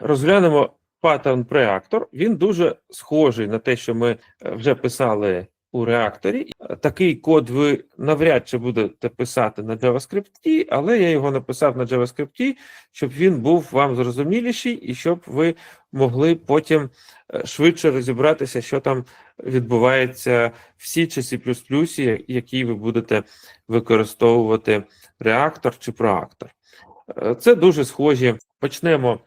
розглянемо паттерн преактор. Він дуже схожий на те, що ми е, вже писали у реакторі. Е, Такий код ви навряд чи будете писати на JavaScript, але я його написав на JavaScript, щоб він був вам зрозуміліший і щоб ви могли потім е, швидше розібратися, що там відбувається в C чи C++, який ви будете використовувати реактор чи проактор. Це дуже схожі. Почнемо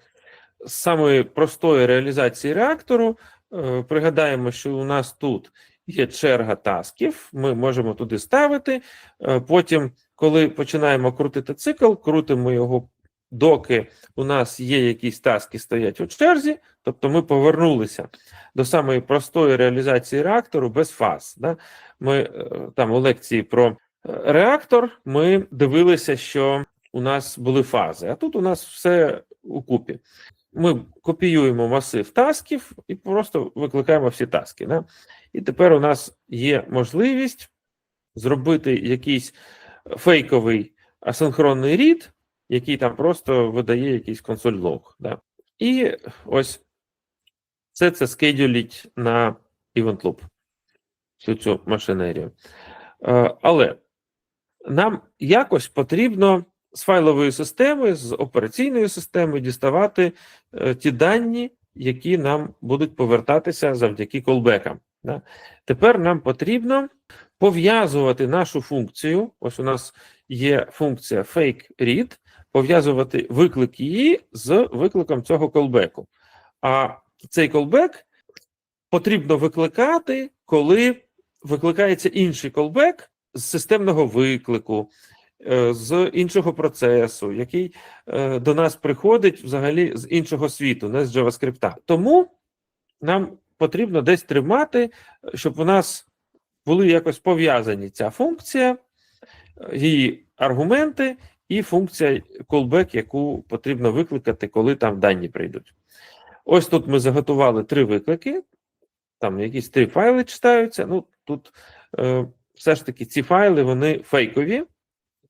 самої простої реалізації реактору. Е, Пригадаємо, що у нас тут є черга тасків, ми можемо туди ставити. Е, Потім, коли починаємо крутити цикл, крутимо його, доки у нас є якісь таски, стоять у черзі, тобто ми повернулися до самої простої реалізації реактору без фаз. Да? Ми е, там у лекції про реактор ми дивилися, що у нас були фази, а тут у нас все укупі. Ми копіюємо масив тасків і просто викликаємо всі таски. Да? І тепер у нас є можливість зробити якийсь фейковий асинхронний рід, який там просто видає якийсь консоль лог. Да? І ось все це скедюліть на event loop, всю цю машинерію. Е, Але нам якось потрібно з файлової системи, з операційної системи діставати е, ті дані, які нам будуть повертатися завдяки колбекам. Тепер нам потрібно пов'язувати нашу функцію. Ось у нас є функція fake-read, пов'язувати виклик її з викликом цього колбеку. А цей колбек потрібно викликати, коли викликається інший колбек з системного виклику, з іншого процесу, який е, до нас приходить взагалі з іншого світу, не з JavaScript. Тому нам потрібно десь тримати, щоб у нас були якось пов'язані ця функція, е, її аргументи і функція callback, яку потрібно викликати, коли там дані прийдуть. Ось тут ми заготували три виклики, там якісь три файли читаються. Ну, тут е, все ж таки ці файли вони фейкові.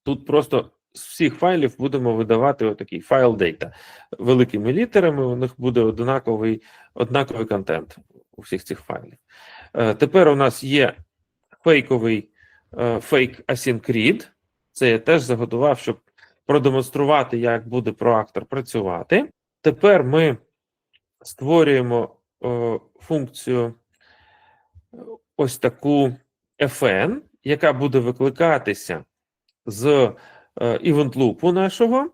Тут просто з всіх файлів будемо видавати отакий файл data. Великими літерами у них буде однаковий, однаковий контент у всіх цих файлів. Е, тепер у нас є фейковий е, fake async read. Це я теж заготував, щоб продемонструвати, як буде проактор працювати. Тепер ми створюємо е, функцію е, ось таку fn, яка буде викликатися з е, loop нашого.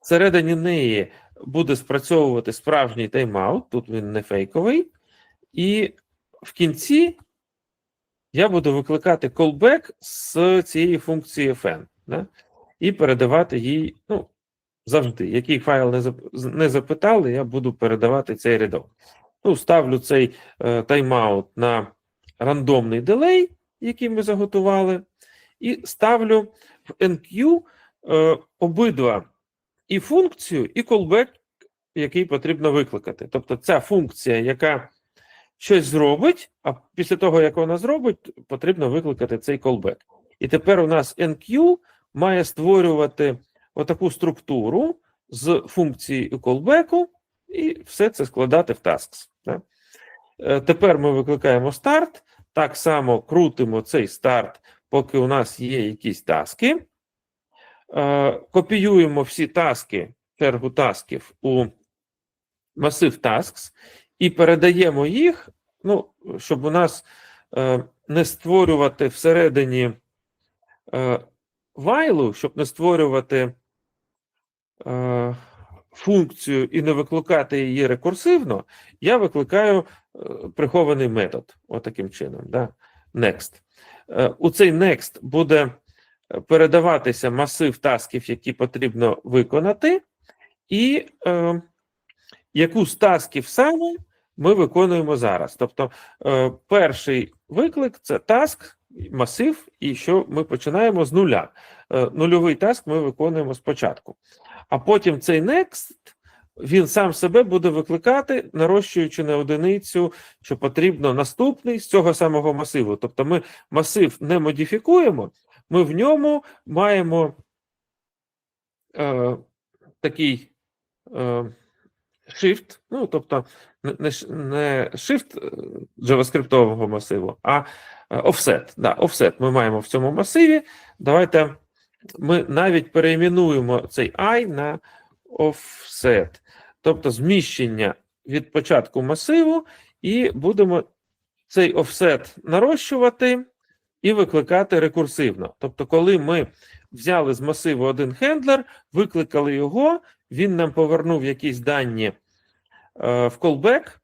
Всередині неї буде спрацьовувати справжній тайм-аут, тут він не фейковий. І в кінці я буду викликати callback з цієї функції fn. Да? І передавати їй, ну, завжди, який файл не, не запитали, я буду передавати цей рядок. Ну, ставлю цей е, тайм-аут на рандомний делей, який ми заготували, і ставлю в NQ е, обидва і функцію, і callback, який потрібно викликати. Тобто ця функція, яка щось зробить, а після того, як вона зробить, потрібно викликати цей callback. І тепер у нас NQ має створювати отаку структуру з функції callback, і все це складати в tasks. да. Е, Тепер ми викликаємо старт, так само крутимо цей старт, поки у нас є якісь таски. Е, Копіюємо всі таски, чергу тасків у масив tasks і передаємо їх, ну, щоб у нас е, не створювати всередині е, вайлу, щоб не створювати е, функцію і не викликати її рекурсивно, я викликаю е, прихований метод, отаким чином. Да? Next. Е, у цей next буде е, передаватися масив тасків, які потрібно виконати, і е, яку з тасків саме ми виконуємо зараз. Тобто, е, перший виклик це таск, масив, і що ми починаємо з нуля. Е, нульовий таск ми виконуємо спочатку. А потім цей next він сам себе буде викликати, нарощуючи на одиницю, що потрібно наступний з цього самого масиву. Тобто ми масив не модифікуємо, ми в ньому маємо е, такий е, shift, ну тобто не, не shift е, JavaScript масиву, а е, offset. Да, offset ми маємо в цьому масиві. Давайте ми навіть перейменуємо цей I на offset, тобто зміщення від початку масиву, і будемо цей offset нарощувати і викликати рекурсивно. Тобто, коли ми взяли з масиву один хендлер, викликали його, він нам повернув якісь дані е, в callback.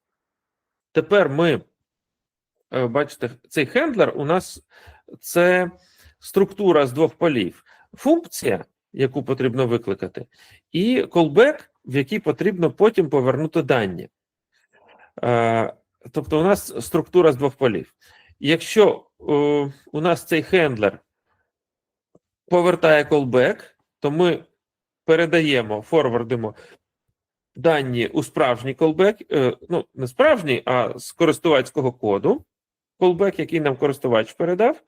Тепер ми, е, бачите, цей хендлер у нас це структура з двох полів. Функція, яку потрібно викликати, і callback, в який потрібно потім повернути дані. Е, Тобто, у нас структура з двох полів. Якщо е, у нас цей хендлер повертає callback, то ми передаємо, форвардимо дані у справжній е, ну, не справжній, а з користувацького коду, callback, який нам користувач передав,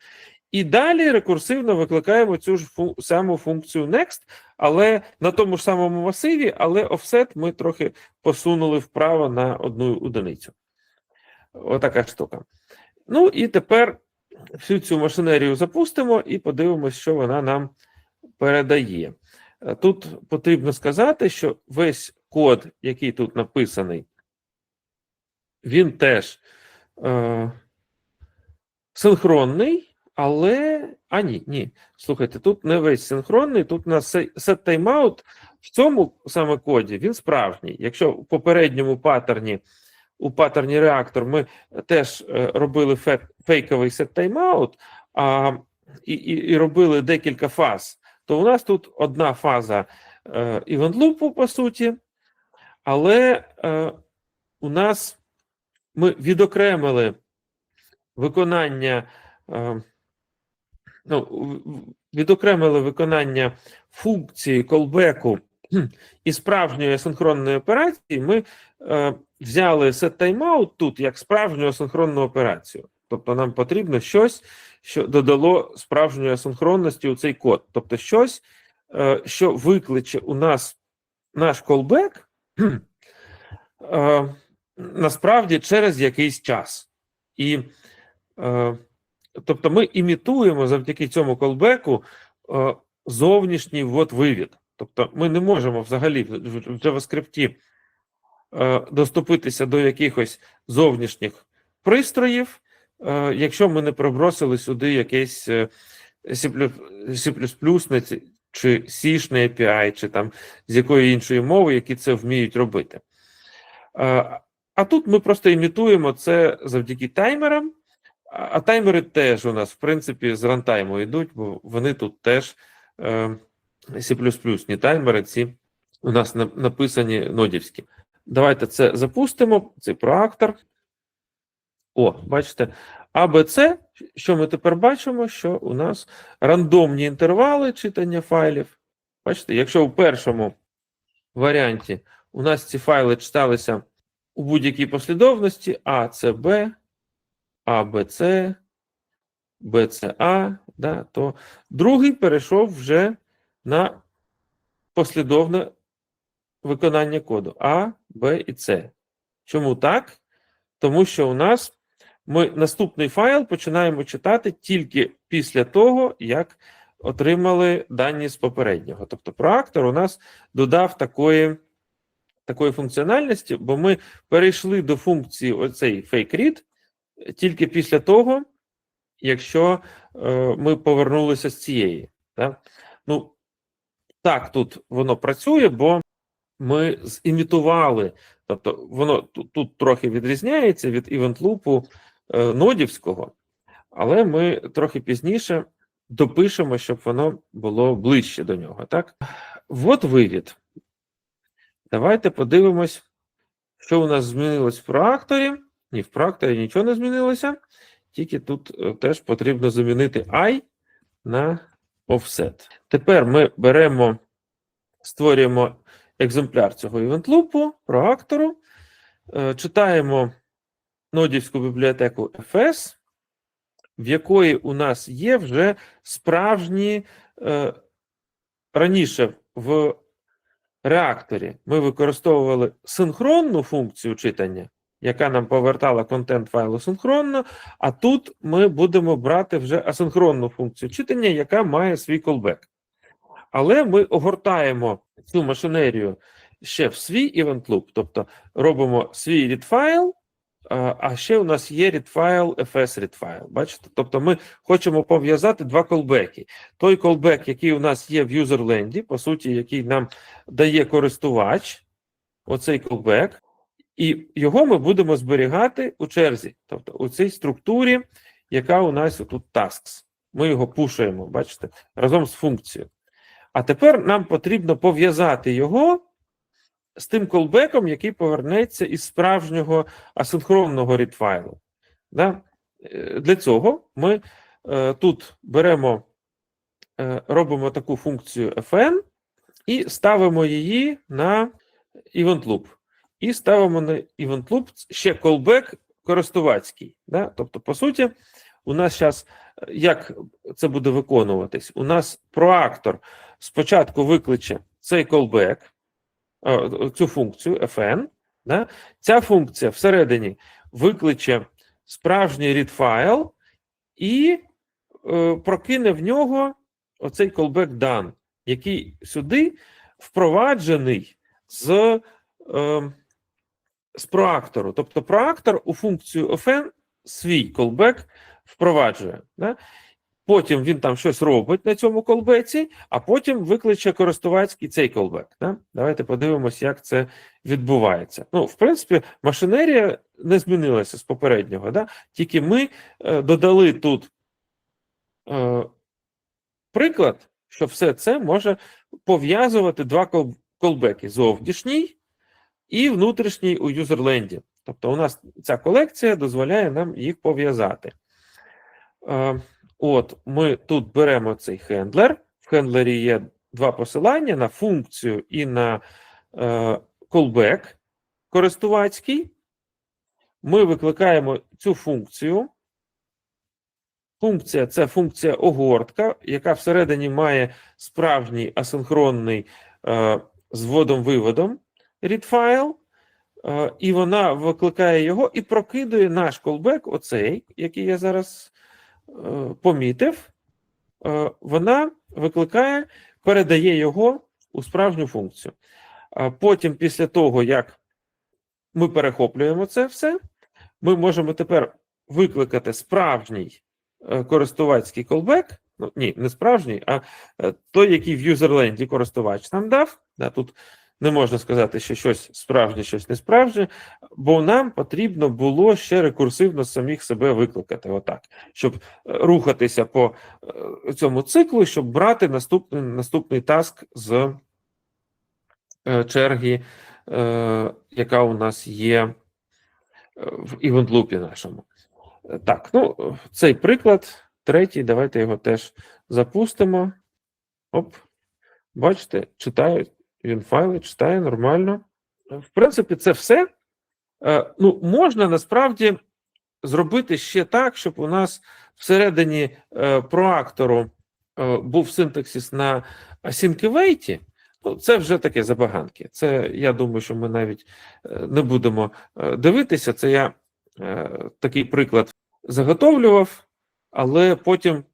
і далі рекурсивно викликаємо цю ж фу- саму функцію next, але на тому ж самому масиві, але offset ми трохи посунули вправо на одну одиницю. Отака штука. Ну і тепер всю цю машинерію запустимо і подивимося, що вона нам передає. Тут потрібно сказати, що весь код, який тут написаний, він теж е, синхронний, але. А, ні, ні. Слухайте, тут не весь синхронний, тут у нас set timeout в цьому саме коді він справжній. Якщо в попередньому паттерні у паттерні реактор ми теж е, робили фе- фейковий set timeout, а, і, і, і робили декілька фаз, то у нас тут одна фаза loop, по суті, але е, у нас ми відокремили виконання, е, ну, відокремили виконання функції колбеку і справжньої асинхронної операції. Ми е, взяли set timeout тут як справжню асинхронну операцію. Тобто нам потрібно щось, що додало справжньої асинхронності у цей код. Тобто щось, е, що викличе у нас наш callback е, насправді через якийсь час. І е, тобто ми імітуємо завдяки цьому колбеку е, зовнішній ввод вивід. Тобто ми не можемо взагалі в, JavaScript е, доступитися до якихось зовнішніх пристроїв, е, якщо ми не пробросили сюди якесь C++, чи C-шне API, чи там з якої іншої мови, які це вміють робити. А тут ми просто імітуємо це завдяки таймерам, а таймери теж у нас, в принципі, з рантайму йдуть, бо вони тут теж е, C++ таймери, ці у нас на- написані нодівські. Давайте це запустимо, цей проактор. О, бачите, ABC, що ми тепер бачимо, що у нас рандомні інтервали читання файлів. Бачите, якщо в першому варіанті у нас ці файли читалися у будь-якій послідовності А, С, Б, А, Б, С, Б, да, то другий перейшов вже на послідовне виконання коду А, Б і С. Чому так? Тому що у нас ми наступний файл починаємо читати тільки після того, як отримали дані з попереднього. Тобто проактор у нас додав такої, такої функціональності, бо ми перейшли до функції оцей fake read тільки після того, якщо е, ми повернулися з цієї. Так? Ну, так, тут воно працює, бо ми зімітували, тобто воно тут, тут трохи відрізняється від loop е, нодівського, але ми трохи пізніше допишемо, щоб воно було ближче до нього. Так? От вивід. Давайте подивимось, що у нас змінилось в проакторі. Ні, в проакторі нічого не змінилося, тільки тут е, теж потрібно замінити I на offset. Тепер ми беремо, створюємо екземпляр цього івентлупу, проактору, е, читаємо нодівську бібліотеку FS, в якої у нас є вже справжні е, раніше в реакторі ми використовували синхронну функцію читання, яка нам повертала контент файлу синхронно, а тут ми будемо брати вже асинхронну функцію читання, яка має свій колбек. Але ми огортаємо цю машинерію ще в свій event loop, тобто робимо свій read файл, а ще у нас є read файл, fs read файл. Бачите? Тобто ми хочемо пов'язати два колбеки. Той колбек, який у нас є в юзерленді, по суті, який нам дає користувач, оцей колбек, і його ми будемо зберігати у черзі, тобто у цій структурі, яка у нас тут tasks. Ми його пушуємо, бачите, разом з функцією. А тепер нам потрібно пов'язати його з тим колбеком, який повернеться із справжнього асинхронного read-файлу. Да? Е, Для цього ми е, тут беремо, е, робимо таку функцію fn і ставимо її на event loop. І ставимо на event loop ще callback користувацький. Да? Тобто, по суті, у нас зараз як це буде виконуватись? У нас проактор спочатку викличе цей callback, цю функцію fn. Да? Ця функція всередині викличе справжній read файл і е, прокине в нього оцей callback done, який сюди впроваджений з, е, з проактору. Тобто проактор у функцію fn свій callback впроваджує. Да? Потім він там щось робить на цьому колбеці, а потім викличе користувацький цей колбек. Да? Давайте подивимось, як це відбувається. Ну, в принципі, машинерія не змінилася з попереднього, да? тільки ми е, додали тут е, приклад, що все це може пов'язувати два колбеки: зовнішній і внутрішній у юзерленді. Тобто, у нас ця колекція дозволяє нам їх пов'язати. Е, От, ми тут беремо цей хендлер. В хендлері є два посилання на функцію і на callback користувацький. Ми викликаємо цю функцію. Функція це функція огортка, яка всередині має справжній асинхронний е, з вводом-виводом read файл. Е, і вона викликає його і прокидує наш callback, оцей, який я зараз е, помітив. Е, вона викликає, передає його у справжню функцію. Потім, після того, як ми перехоплюємо це все, ми можемо тепер викликати справжній користувацький callback. Ну, ні, не справжній, а той, який в юзерленді користувач нам дав. Да, тут не можна сказати, що щось справжнє, щось не справжнє, бо нам потрібно було ще рекурсивно самих себе викликати, отак, щоб е, рухатися по е, цьому циклу, щоб брати наступний, наступний таск з е, черги, яка у нас є в івент-лупі нашому. Так, ну, цей приклад, третій, давайте його теж запустимо. Оп, бачите, читаю, він файли читає нормально. В принципі, це все. Е, Ну, можна насправді зробити ще так, щоб у нас всередині е, проактору е, був синтаксис на async. Ну, це вже таке забаганки. Це я думаю, що ми навіть не будемо дивитися. Це я такий приклад заготовлював, але потім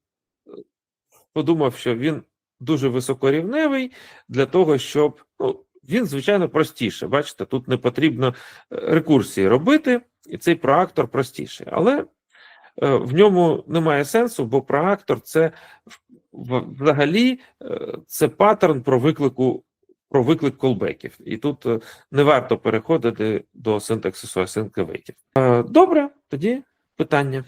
подумав, що він дуже високорівневий для того, щоб ну, він, звичайно, простіше. Бачите, тут не потрібно е, рекурсії робити, і цей проактор простіший. Але е, в ньому немає сенсу, бо проактор це взагалі е, це паттерн про виклику. Про виклик колбеків, і тут не варто переходити до синтаксису. Е, Добре, тоді питання.